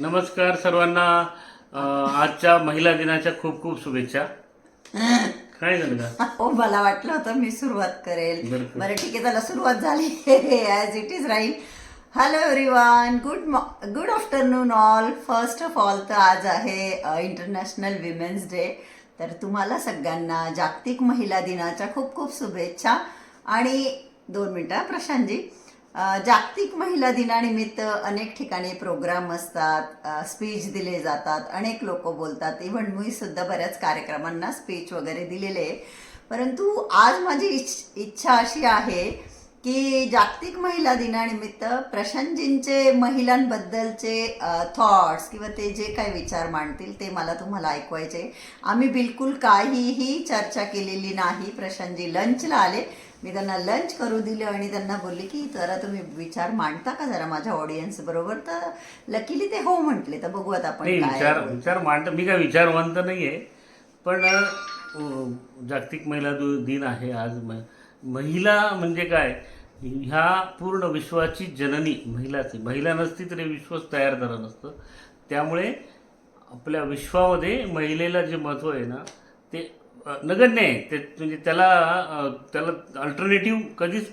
नमस्कार सर्वांना. अं, आजच्या महिला दिनाच्या खूप खूप शुभेच्छा. काय झालं? का हो मला वाटलं होतं मी सुरुवात करेल. बरं. बरं ठीक आहे चला सुरुवात झाली. ॲज इट इज राहील. Hello everyone good good afternoon all first of all तर आज आहे इंटरनॅशनल विमेन्स डे तर तुम्हाला सगळ्यांना जागतिक महिला दिनाच्या खूप खूप शुभेच्छा. आणि दोन मिनटं हा, प्रशांतजी. जागतिक महिला दिनानिमित्त अनेक ठिकाणी प्रोग्राम असतात स्पीच दिले जातात अनेक लोक बोलतात. इव्हन मी सुद्धा बऱ्याच कार्यक्रमांना स्पीच वगैरे दिलेले आहे. परंतु आज माझी इच्छ इच्छा अशी आहे की जागतिक महिला दिनानिमित्त प्रशांतजींचे महिलांबद्दलचे थॉट्स किंवा ते जे काही विचार मांडतील ते मला तुम्हाला ऐकवायचे आम्ही बिलकुल काहीही चर्चा केलेली नाही. प्रशांतजी लंचला आले. मी त्यांना लंच करू दिलं आणि त्यांना बोलली की जरा तुम्ही विचार मांडता का जरा माझ्या ऑडियन्स बरोबर? तर लकीली ते हो म्हटले. तर बघूयात आपण नाही काय विचार विचार मांडत मी काय विचारवंत नाहीये. पण अं, जागतिक महिला दु- दिन आहे आज. म- महिला म्हणजे काय? ह्या पूर्ण विश्वाची जननी महिलाच. आहे महिला नसती तरी विश्वच तयार झालं नसतं. त्यामुळे आपल्या विश्वामध्ये महिलेला जे महत्त्व आहे ना ते नगण्य आहे. ते म्हणजे त्याला त्याला अल्टरनेटिव्ह कधीच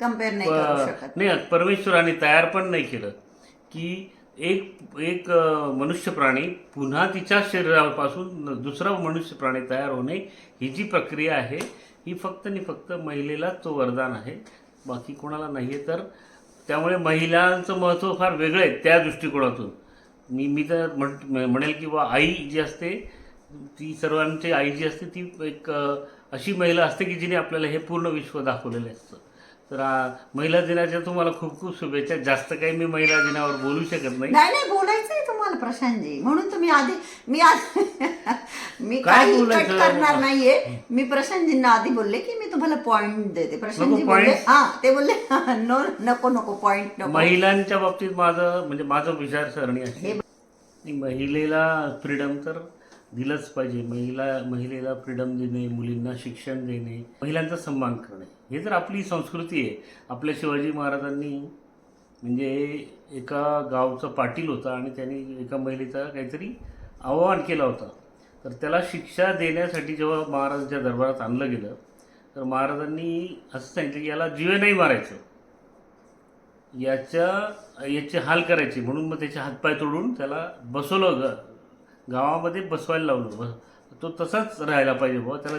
कंपेअर नाही करू प- शकत. नाही परमेश्वराने तयार पण नाही केलं की एक एक मनुष्य प्राणी पुन्हा तिच्या शरीरापासून दुसरा मनुष्य प्राणी तयार होणे ही जी प्रक्रिया आहे ही फक्त आणि फक्त महिलेलाच तो वरदान आहे. बाकी कोणाला नाही आहे तर त्यामुळे महिलांचं महत्त्व फार वेगळं आहे त्या दृष्टिकोनातून. मी मी तर म्हण म्हणेल की बा आई जी असते ती सर्वांची आई जी असते ती एक अशी महिला असते की जिने आपल्याला हे पूर्ण विश्व दाखवलेलं असतं. तर महिला दिनाच्या तुम्हाला खूप खूप शुभेच्छा. जास्त काही मी महिला दिनावर बोलू शकत नाही. नाही नाही बोलायचंय तुम्हाला प्रशांतजी. म्हणून तुम्ही आधी मी आधी मी काय कट बोलायचं? करणार नाहीये. मी प्रशांतजींना आधी बोलले की मी तुम्हाला पॉइंट देते. प्रशांतजी बोलले? हा ते बोलले नो नको नको पॉइंट नको. महिलांच्या बाबतीत माझं म्हणजे माझं विचारसरणी आहे. महिलेला फ्रीडम तर दिलंच पाहिजे. महिला महिलेला फ्रीडम देणे मुलींना शिक्षण देणे महिलांचा सन्मान करणे. हे जर आपली संस्कृती आहे आपल्या शिवाजी महाराजांनी म्हणजे एका गावचा पाटील होता आणि त्यांनी एका महिलेचा काहीतरी आवाहन केला होता. तर त्याला शिक्षा देण्यासाठी जेव्हा महाराजांच्या दरबारात आणलं गेलं तर महाराजांनी असं सांगितलं की याला जीवे नाही मारायचं. याच्या याचे हाल करायचे. म्हणून मग त्याचे हातपाय तोडून त्याला बसवलं गावामध्ये बसवायला लावलं. बस तो तसाच राहायला पाहिजे बुवा. त्याला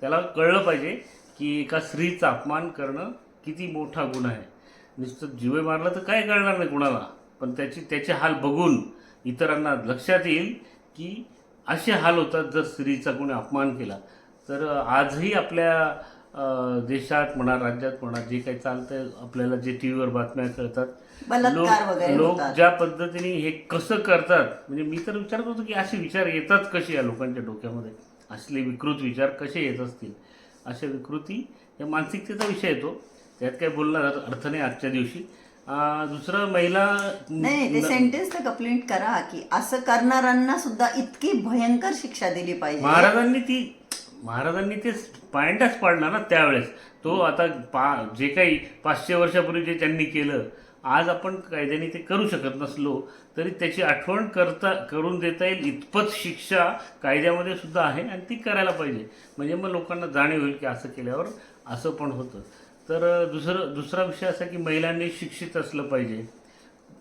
त्याला कळलं पाहिजे की एका स्त्रीचा अपमान करणं किती मोठा गुन्हा आहे. नुसतं जीवे मारलं तर काय कळणार नाही कुणाला. पण त्याची त्याचे हाल बघून इतरांना लक्षात येईल की असे हाल होतात जर स्त्रीचा कोणी अपमान केला. तर आजही आपल्या देशात म्हणा राज्यात म्हणा जे काही चालतं आपल्याला जे टी व्हीवर बातम्या कळतात बलात्कार वगैरे लोक होतात. ज्या पद्धतीने हे कसं करतात म्हणजे मी तर विचार करतो की असे विचार येतात कसे या लोकांच्या डोक्यामध्ये? असले विकृत विचार कसे येत असतील? अशा विकृती या मानसिकतेचा विषय येतो. त्यात काही बोलणार अर्थ नाही आजच्या दिवशी. आ, दुसरं महिला नाही ते सेंटेन्स तर कंप्लेंट करा की असं करणाऱ्यांना सुद्धा इतकी भयंकर शिक्षा दिली पाहिजे. महाराजांनी ती महाराजांनी ते पॉइंटच पाडला ना त्यावेळेस. तो आता पा जे काही पाचशे वर्षापूर्वी जे त्यांनी केलं आज आपण कायद्याने ते करू शकत नसलो तरी त्याची आठवण करता करून देता येईल. इतपत शिक्षा कायद्यामध्ये सुद्धा आहे आणि ती करायला पाहिजे. म्हणजे मग लोकांना जाणीव होईल की असं केल्यावर असं पण होतं. तर दुसरं दुसरा विषय असा की महिलांनी शिक्षित असलं पाहिजे.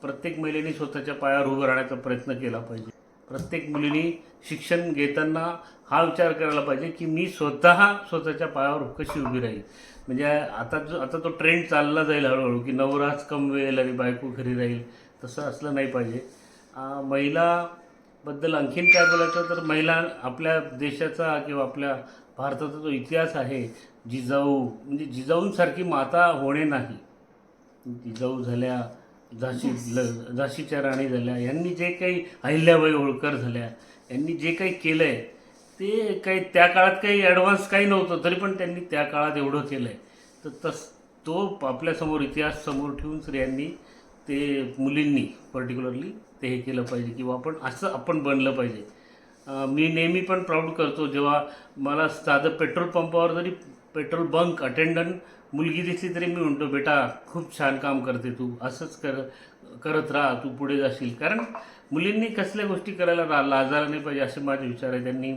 प्रत्येक महिलेने स्वतःच्या पायावर उभं राहण्याचा प्रयत्न केला पाहिजे. प्रत्येक मुलीने शिक्षण घेताना हा विचार करायला पाहिजे की मी स्वतः स्वतःच्या पायावर कशी उभी राहील म्हणजे आता जो आता तो ट्रेंड चालला जाईल हळूहळू की नवराच कमवेल आणि बायको घरी राहील तसं असलं नाही पाहिजे. महिलाबद्दल आणखीन काय बोलायचं तर महिला आपल्या देशाचा किंवा आपल्या भारताचा जो इतिहास आहे जिजाऊ म्हणजे जिजाऊंसारखी माता होणे नाही. जिजाऊ झाल्या झाशी ल- झाशीच्या राणी झाल्या यांनी जे काही अहिल्याबाई होळकर झाल्या यांनी जे काही केलं आहे ते काही त्या काळात काही ॲडव्हान्स काही नव्हतं तरी पण त्यांनी त्या काळात एवढं केलं आहे तर तस तो आपल्यासमोर इतिहास समोर ठेवून स्त्रियांनी ते मुलींनी पर्टिक्युलरली ते हे केलं पाहिजे किंवा आपण असं आपण बनलं पाहिजे. मी नेहमी पण प्राऊड करतो जेव्हा मला साधं पेट्रोल पंपावर जरी पेट्रोल बंक अटेंडंट मुलगी दिसली तरी मी म्हणतो बेटा खूप छान काम करते तू असंच कर करत राहा तू पुढे जाशील. कारण मुलींनी कसल्या गोष्टी करायला रा लाजायला नाही पाहिजे असे माझे विचार आहे. त्यांनी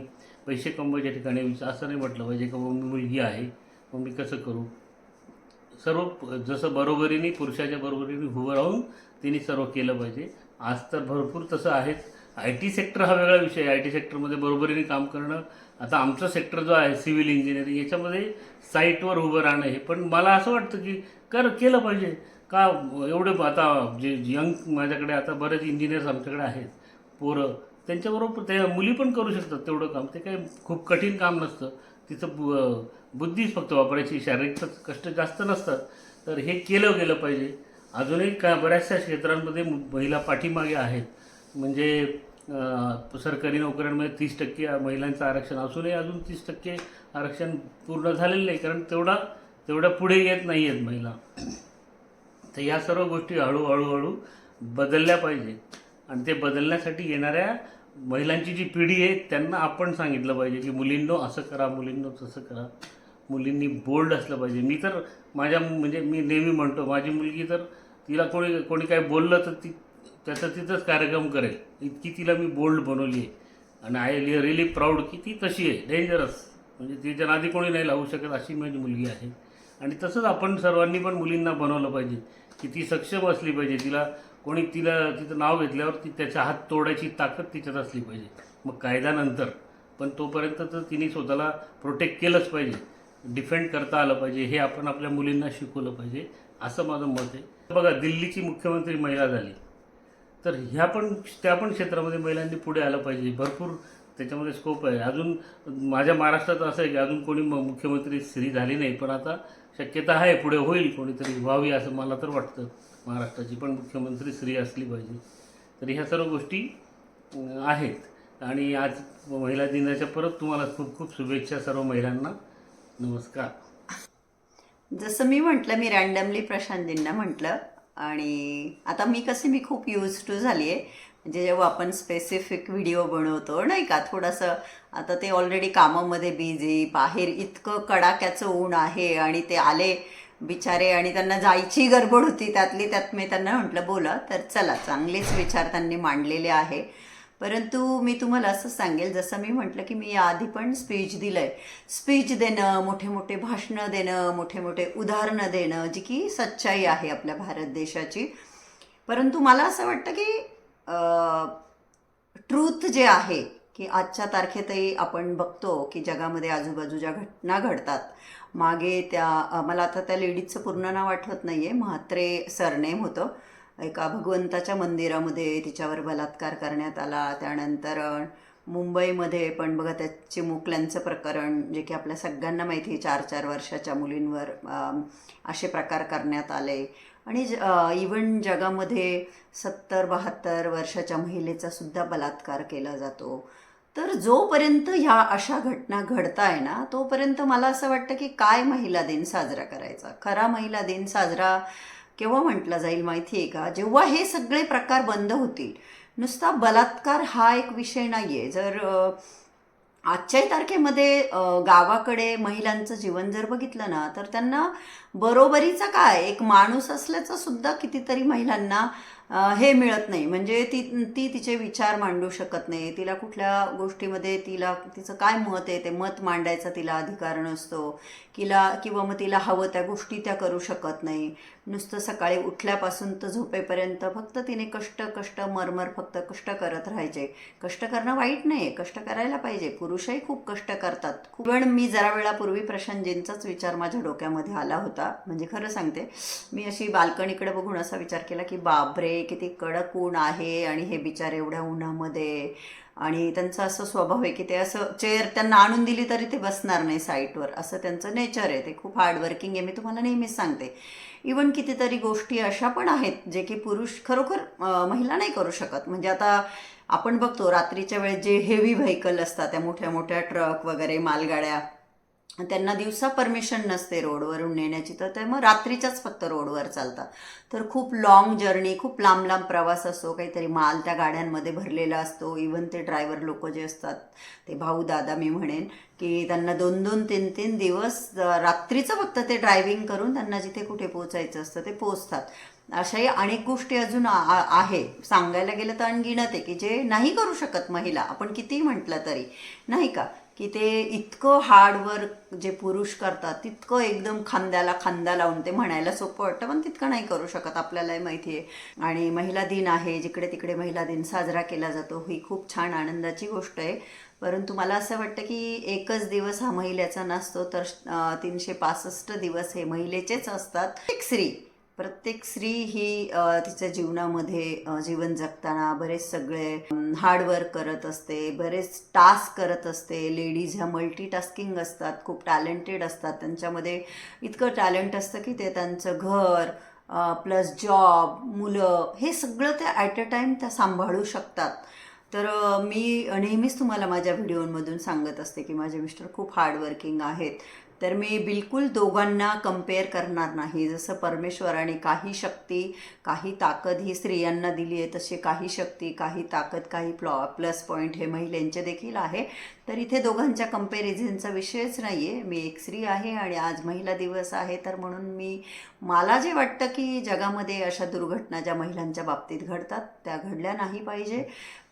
पैसे कमवायच्या ठिकाणी. असं नाही म्हटलं पाहिजे का बाबा मी मुलगी आहे मग मी कसं करू? सर्व जसं बरोबरीने पुरुषाच्या बरोबरीने उभं राहून तिने सर्व केलं पाहिजे. आज तर भरपूर तसं आहेच. आय टी सेक्टर हा वेगळा विषय आहे. आय टी सेक्टरमध्ये बरोबरीने काम करणं आता आमचं सेक्टर जो आहे सिव्हिल इंजिनिअरिंग याच्यामध्ये साईटवर उभं राहणं हे पण मला असं वाटतं की कर केलं पाहिजे. का एवढं आता जे यंग माझ्याकडे आता बरेच इंजिनियर्स आमच्याकडे आहेत. पोरं त्यांच्याबरोबर त्या मुली पण करू शकतात तेवढं काम. ते काही खूप कठीण काम नसतं. तिचं बु- बुद्धीच फक्त वापरायची शारीरिक तर कष्ट जास्त नसतात. तर हे केलं गेलं पाहिजे. अजूनही का बऱ्याचशा क्षेत्रांमध्ये महिला पाठीमागे आहेत. म्हणजे सरकारी नोकऱ्यांमध्ये तीस टक्के महिलांचं आरक्षण असूनही अजून तीस टक्के आरक्षण पूर्ण झालेलं नाही. कारण तेवढा तेवढ्या पुढे येत नाही आहेत महिला. तर या सर्व गोष्टी हळूहळू हळू बदलल्या पाहिजे. आणि ते बदलण्यासाठी येणाऱ्या महिलांची जी पिढी आहे त्यांना आपण सांगितलं पाहिजे की मुलींनो असं करा मुलींनो तसं करा. मुलींनी बोल्ड असलं पाहिजे. मी तर माझ्या म्हणजे मी नेहमी म्हणतो माझी मुलगी तर तिला कोणी कोणी काय बोललं तर ती त्याचा तिथंच कार्यक्रम करेल. इतकी तिला मी बोल्ड बनवली आहे. आणि आय एल रिअली प्राऊड की ती तशी आहे. डेंजरस म्हणजे तिच्या आधी कोणी नाही लावू शकत अशी माझी मुलगी आहे. आणि तसंच आपण सर्वांनी पण मुलींना बनवलं पाहिजे की ती सक्षम असली पाहिजे. तिला कोणी तिला तिचं नाव घेतल्यावर ती त्याचा हात तोडायची ताकद तिच्यात असली पाहिजे. मग कायद्यानंतर. पण तोपर्यंत तर तिने स्वतःला प्रोटेक्ट केलंच पाहिजे. डिफेंड करता आलं पाहिजे. हे आपण आपल्या मुलींना शिकवलं पाहिजे. असं माझं मत आहे. बघा दिल्लीची मुख्यमंत्री महिला झाली. तर ह्या पण त्या पण क्षेत्रामध्ये महिलांनी पुढे आलं पाहिजे. भरपूर त्याच्यामध्ये स्कोप आहे. अजून माझ्या महाराष्ट्रात असं आहे की अजून कोणी म- मुख्यमंत्री स्त्री झाली नाही. पण आता शक्यता आहे पुढे होईल कोणीतरी व्हावी असं मला तर वाटतं. महाराष्ट्राची पण मुख्यमंत्री स्त्री असली पाहिजे. तर ह्या सर्व गोष्टी आहेत. आणि आज महिला दिनाच्या परत तुम्हाला खूप खूप शुभेच्छा सर्व महिलांना. नमस्कार. जसं मी म्हटलं मी रँडमली प्रशांतींना म्हटलं. आणि आता मी कसे मी खूप यूज टू झाली आहे म्हणजे जेव्हा आपण स्पेसिफिक व्हिडिओ बनवतो नाही का? थोडंसं आता ते ऑलरेडी कामामध्ये बिझी बाहेर इतकं कडाक्याचं ऊन आहे आणि ते आले बिचारे आणि त्यांना जायची गडबड होती त्यातली त्यात मी त्यांना म्हटलं बोला तर चला चांगलेच विचार त्यांनी मांडलेले आहे. परंतु मी तुम्हाला असं सांगेल जसं मी म्हटलं की मी आधी पण स्पीच दिलंय. स्पीच देणं मोठे मोठे भाषणं देणं मोठे मोठे उदाहरणं देणं जी की सच्चाई आहे आपल्या भारत देशाची. परंतु मला असं वाटतं की ट्रूथ जे आहे की आजच्या तारखेतही आपण बघतो की जगामध्ये आजूबाजूच्या घटना घडतात मागे त्या मला आता त्या लेडीजचं पूर्ण नाव आठवत नाही आहे म्हात्रे सरनेम होतं. एका भगवंताच्या मंदिरामध्ये तिच्यावर बलात्कार करण्यात आला. त्यानंतर मुंबईमध्ये पण बघा त्या चिमुकल्यांचं प्रकरण जे की आपल्या सगळ्यांना माहिती आहे चार चार वर्षाच्या मुलींवर असे प्रकार करण्यात आले. आणि ज इवन जगामध्ये सत्तर बहात्तर वर्षाच्या महिलेचा सुद्धा बलात्कार केला जातो. तर जोपर्यंत ह्या अशा घटना घडताय ना तोपर्यंत मला असं वाटतं की काय महिला दिन साजरा करायचा? खरा महिला दिन साजरा केव्हा म्हटला जाईल माहिती आहे का? जेव्हा हे सगळे प्रकार बंद होतील. नुसता बलात्कार हा एक विषय नाही आहे जर आजच्याही तारखेमध्ये गावाकडे महिलांचं जीवन जर बघितलं ना तर त्यांना बरोबरीचा काय? एक माणूस असल्याचं सुद्धा कितीतरी महिलांना हे मिळत नाही. म्हणजे ती ती तिचे विचार मांडू शकत नाही. तिला कुठल्या गोष्टीमध्ये तिला तिचं काय मत आहे ते मत मांडायचा तिला अधिकार नसतो. किला किंवा मग तिला हवं त्या गोष्टी त्या करू शकत नाही. नुसतं सकाळी उठल्यापासून तर झोपेपर्यंत फक्त तिने कष्ट कष्ट मरमर फक्त कष्ट करत राहायचे. कष्ट करणं वाईट नाही कष्ट करायला पाहिजे. पुरुषही खूप कष्ट करतात. खूप वेळ मी जरा वेळापूर्वी प्रशांतजींचाच विचार माझ्या डोक्यामध्ये आला होता. म्हणजे खरं सांगते मी अशी बाल्कनीकडे बघून असा विचार केला की बापरे किती कडक ऊन आहे आणि हे बिचारे एवढ्या उन्हामध्ये. आणि त्यांचा असं स्वभाव आहे की ते असं चेअर त्यांना आणून दिली तरी ते बसणार नाही साईटवर असं त्यांचं नेचर आहे. ते खूप हार्डवर्किंग आहे. मी तुम्हाला नेहमीच सांगते. इवन कितीतरी गोष्टी अशा पण आहेत जे की पुरुष खरोखर महिला नाही करू शकत. म्हणजे आता आपण बघतो रात्रीच्या वेळेस जे हेवी व्हेकल असतात त्या मोठ्या मोठ्या ट्रक वगैरे मालगाड्या त्यांना दिवसा परमिशन नसते रोडवरून नेण्याची. तर ते मग रात्रीच्याच फक्त रोडवर चालतात. तर खूप लॉंग जर्नी खूप लांब लांब प्रवास असतो काहीतरी माल त्या गाड्यांमध्ये भरलेला असतो. इवन ते ड्रायव्हर लोक जे असतात ते भाऊ दादा मी म्हणेन की त्यांना दोन दोन तीन तीन दिवस रात्रीचं फक्त ते ड्रायव्हिंग करून त्यांना जिथे कुठे पोचायचं असतं ते पोचतात अशाही अनेक गोष्टी अजून आहे. सांगायला गेलं तर अनगिणत आहे की जे नाही करू शकत महिला आपण कितीही म्हटलं तरी. नाही का? की ते इतकं हार्डवर्क जे पुरुष करतात तितकं एकदम खांद्याला खांदा लावून ते म्हणायला सोपं वाटतं पण तितकं नाही करू शकत आपल्यालाही माहिती आहे. आणि महिला दिन आहे जिकडे तिकडे महिला दिन साजरा केला जातो ही खूप छान आनंदाची गोष्ट आहे. परंतु मला असं वाटतं की एकच दिवस हा महिलेचा नसतो तर तीनशे पासष्ट दिवस हे महिलेचेच असतात. एक स्त्री. प्रत्येक स्त्री ही तिच्या जीवनामध्ये जीवन जगताना बरेच सगळे हार्डवर्क करत असते बरेच टास्क करत असते. लेडीज ह्या मल्टीटास्किंग असतात खूप टॅलेंटेड असतात. त्यांच्यामध्ये इतकं टॅलेंट असतं की ते त्यांचं घर प्लस जॉब मुलं हे सगळं ते ॲट अ टाईम त्या सांभाळू शकतात. तर मी नेहमीच तुम्हाला माझ्या व्हिडिओमधून सांगत असते की माझे मिस्टर खूप हार्डवर्किंग आहेत. तर मी बिलकुल दोघांना कंपेअर करणार नाही. जसं परमेश्वराने काही शक्ती काही ताकद ही स्त्रियांना दिली आहे तसे काही शक्ती काही ताकद काही प्लॉ प्लस पॉईंट हे महिलांचे देखील आहे. तर इथे दोघांच्या कम्पॅरिझनचा विषयच नाही आहे मी एक स्त्री आहे आणि आज महिला दिवस आहे. तर म्हणून मी मला जे वाटतं की जगामध्ये अशा दुर्घटना ज्या महिलांच्या बाबतीत घडतात त्या घडल्या नाही पाहिजे.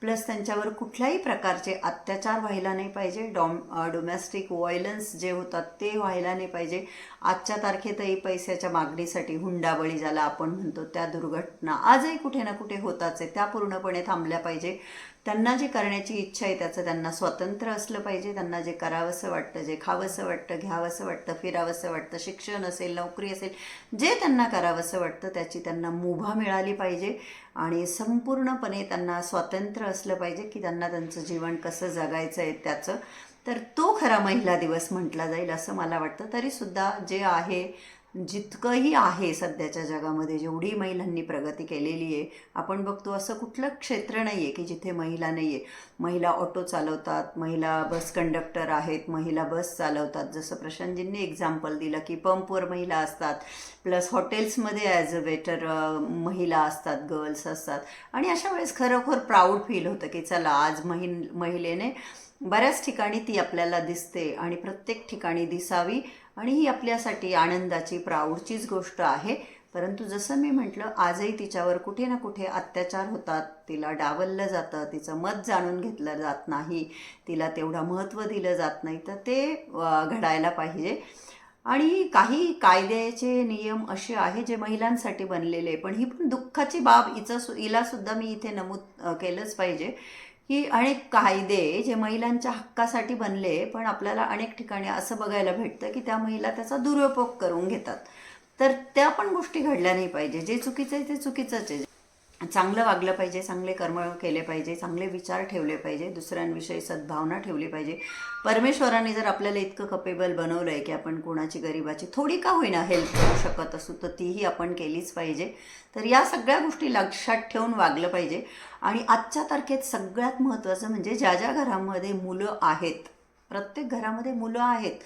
प्लस त्यांच्यावर कुठल्याही प्रकारचे अत्याचार व्हायला नाही पाहिजे. डॉम डोमेस्टिक व्हायलन्स जे होतात ते व्हायला नाही पाहिजे. आजच्या तारखेतही पैशाच्या मागणीसाठी हुंडाबळी ज्याला आपण म्हणतो त्या दुर्घटना आजही कुठे ना कुठे होताच आहे. त्या पूर्णपणे थांबल्या पाहिजे. त्यांना जे करण्याची इच्छा आहे त्याचं त्यांना स्वातंत्र्य असलं पाहिजे. त्यांना जे करावंसं वाटतं जे खावंसं वाटतं घ्यावंसं वाटतं फिरावंसं वाटतं शिक्षण असेल नोकरी असेल जे त्यांना करावंसं वाटतं त्याची त्यांना मुभा मिळाली पाहिजे. आणि संपूर्णपणे त्यांना स्वातंत्र्य असलं पाहिजे की त्यांना त्यांचं जीवन कसं जगायचं आहे त्याचं. तर तो खरा महिला दिवस म्हटला जाईल असं मला वाटतं. तरीसुद्धा जे आहे जितकंही आहे सध्याच्या जगामध्ये जेवढी महिलांनी प्रगती केलेली आहे आपण बघतो असं कुठलं क्षेत्र नाही आहे की जिथे महिला नाही आहे महिला ऑटो चालवतात महिला बस कंडक्टर आहेत महिला बस चालवतात. जसं प्रशांतजींनी एक्झाम्पल दिलं की पंपवर महिला असतात प्लस हॉटेल्समध्ये ॲज अ वेटर महिला असतात गर्ल्स असतात. आणि अशा वेळेस खरोखर प्राऊड फील होतं की चला आज महि महिलेने बऱ्याच ठिकाणी ती आपल्याला दिसते आणि प्रत्येक ठिकाणी दिसावी. आणि ही आपल्यासाठी आनंदाची प्राऊडचीच गोष्ट आहे. परंतु जसं मी म्हटलं आजही तिच्यावर कुठे ना कुठे अत्याचार होतात. तिला डावललं जातं तिचं मत जाणून घेतलं जात नाही. तिला तेवढं महत्त्व दिलं जात नाही. तर ते घडायला पाहिजे. आणि काही कायद्याचे नियम असे आहे जे महिलांसाठी बनलेले पण ही पण दुःखाची बाब हिचं सु हिलासुद्धा मी इथे नमूद केलंच पाहिजे. की अनेक कायदे जे महिलांच्या हक्कासाठी बनले पण आपल्याला अनेक ठिकाणी असं बघायला भेटतं की त्या महिला त्याचा दुरुपयोग करून घेतात. तर त्या पण गोष्टी घडल्या नाही पाहिजे. जे चुकीचं आहे ते चुकीचंच आहे. चांगलं वागलं पाहिजे चांगले कर्म केले पाहिजे चांगले विचार ठेवले पाहिजे दुसऱ्यांविषयी सद्भावना ठेवली पाहिजे. परमेश्वराने जर आपल्याला इतकं कपेबल बनवलं आहे की आपण कोणाची गरिबाची थोडी का होईना हेल्प करू शकत असू तर तीही आपण केलीच पाहिजे. तर या सगळ्या गोष्टी लक्षात ठेवून वागलं पाहिजे. आणि आजच्या तारखेत सगळ्यात महत्त्वाचं म्हणजे ज्या ज्या घरामध्ये मुलं आहेत प्रत्येक घरामध्ये मुलं आहेत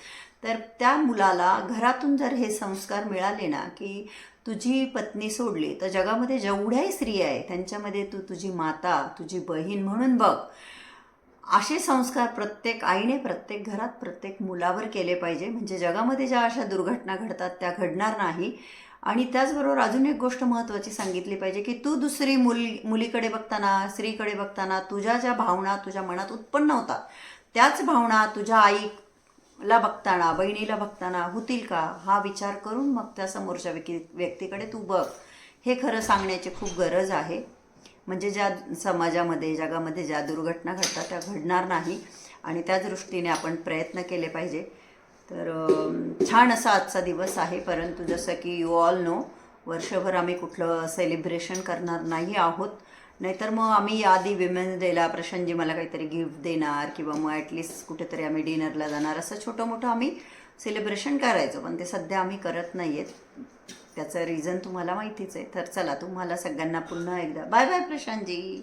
तर त्या मुलाला घरातून जर हे संस्कार मिळाले ना की तुझी पत्नी सोडली तर जगामध्ये जेवढ्याही स्त्रिया आहे त्यांच्यामध्ये तू तुझी माता तुझी बहीण म्हणून बघ. असे संस्कार प्रत्येक आईने प्रत्येक घरात प्रत्येक मुलावर केले पाहिजे. म्हणजे जगामध्ये ज्या अशा दुर्घटना घडतात त्या घडणार नाही. आणि त्याचबरोबर अजून एक गोष्ट महत्त्वाची सांगितली पाहिजे की तू दुसरी मुल मुलीकडे बघताना स्त्रीकडे बघताना तुझ्या ज्या भावना तुझ्या मनात उत्पन्न होतात. त्याच भावना तुझ्या ला बघताना बहिणीला बघताना होतील का? हा विचार करून मग त्या समोरच्या व्यक्ती व्यक्तीकडे तू बघ. हे खरं सांगण्याची खूप गरज आहे. म्हणजे ज्या समाजामध्ये जगामध्ये ज्या दुर्घटना घडतात त्या घडणार नाही. आणि त्या दृष्टीने आपण प्रयत्न केले पाहिजे. तर छान असा आजचा दिवस आहे. परंतु जसं की यू ऑल नो वर्षभर आम्ही कुठलं सेलिब्रेशन करणार नाही आहोत. नाहीतर मग आम्ही आधी विमेन्स डेला प्रशांतजी मला काहीतरी गिफ्ट देणार किंवा मग ॲटलिस्ट कुठेतरी आम्ही डिनरला जाणार. असं छोटं मोठं आम्ही सेलिब्रेशन करायचो पण ते सध्या आम्ही करत नाही आहेत त्याचं रिझन तुम्हाला माहितीच आहे. तर चला तुम्हाला सगळ्यांना पुन्हा एकदा. बाय बाय प्रशांतजी.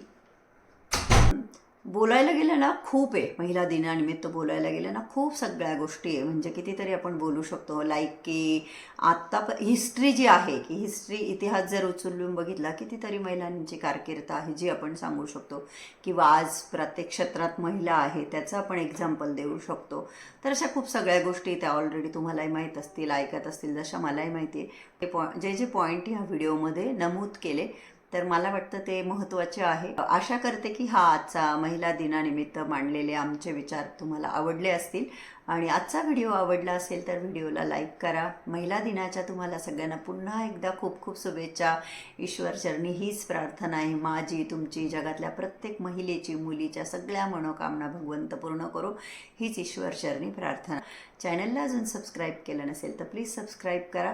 बोलायला गेलं ना खूप आहे. महिला दिनानिमित्त बोलायला गेलं ना खूप सगळ्या गोष्टी आहे. म्हणजे कितीतरी आपण बोलू शकतो लाईक की आत्ता हिस्ट्री जी आहे की हिस्ट्री इतिहास जर उचलून बघितला कितीतरी महिलांची कारकीर्द आहे जी आपण सांगू शकतो. किंवा आज प्रत्येक क्षेत्रात महिला आहे त्याचं आपण एक्झाम्पल देऊ शकतो. तर अशा खूप सगळ्या गोष्टी त्या ऑलरेडी तुम्हालाही माहीत असतील ऐकत असतील जशा मलाही माहिती आहे. ते पॉ जे जे पॉईंट ह्या व्हिडिओमध्ये नमूद केले तर मला वाटतं ते महत्त्वाचे आहे. आशा करते की हा आजचा महिला दिनानिमित्त मांडलेले आमचे विचार तुम्हाला आवडले असतील. आणि आजचा व्हिडिओ आवडला असेल तर व्हिडिओला लाईक करा. महिला दिनाच्या तुम्हाला सगळ्यांना पुन्हा एकदा खूप खूप शुभेच्छा. ईश्वरचरणी हीच प्रार्थना आहे. माझी तुमची जगातल्या प्रत्येक महिलेची मुलीच्या सगळ्या मनोकामना भगवंत पूर्ण करो. हीच ईश्वरचरणी प्रार्थना. चॅनलला अजून सबस्क्राईब केलं नसेल तर प्लीज सबस्क्राईब करा.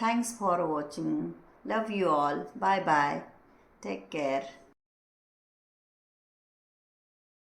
Thanks for watching love you all bye bye take care